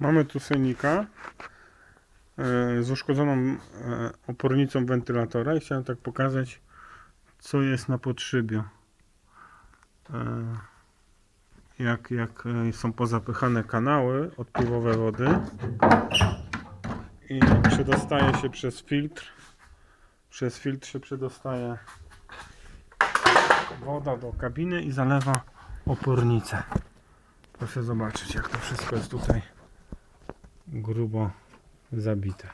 Mamy tu sejnika e, z uszkodzoną e, opornicą wentylatora i chciałem tak pokazać co jest na podszybiu. E, Jak, jak są pozapychane kanały odpływowe wody i przedostaje się przez filtr. Przez filtr się przedostaje woda do kabiny i zalewa opornicę. Proszę zobaczyć, jak to wszystko jest tutaj grubo zabite.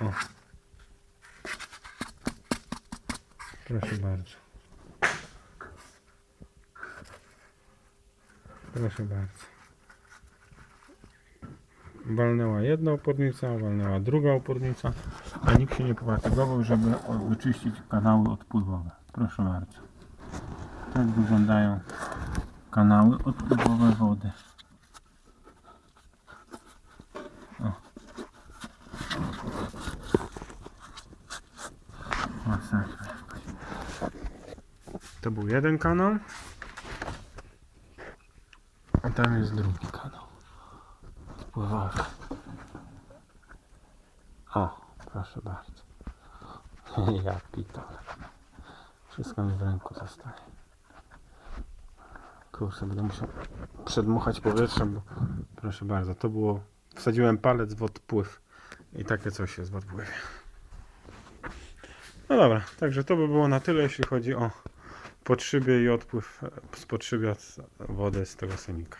O. Proszę bardzo. Proszę bardzo. Walnęła jedna opornica, walnęła druga opornica, a nikt się nie pofatygował, żeby wyczyścić kanały odpływowe. Proszę bardzo. Tak wyglądają kanały odpływowe wody. To był jeden kanał. A tam jest drugi kanał. Odpływowy. O, proszę bardzo. Ja pitole. Wszystko mi w ręku zostaje. Kurczę, będę musiał przedmuchać powietrzem, bo proszę bardzo, to było, wsadziłem palec w odpływ i takie coś jest w odpływie. No dobra, także to by było na tyle, jeśli chodzi o podszybie i odpływ z z wody z tego senika.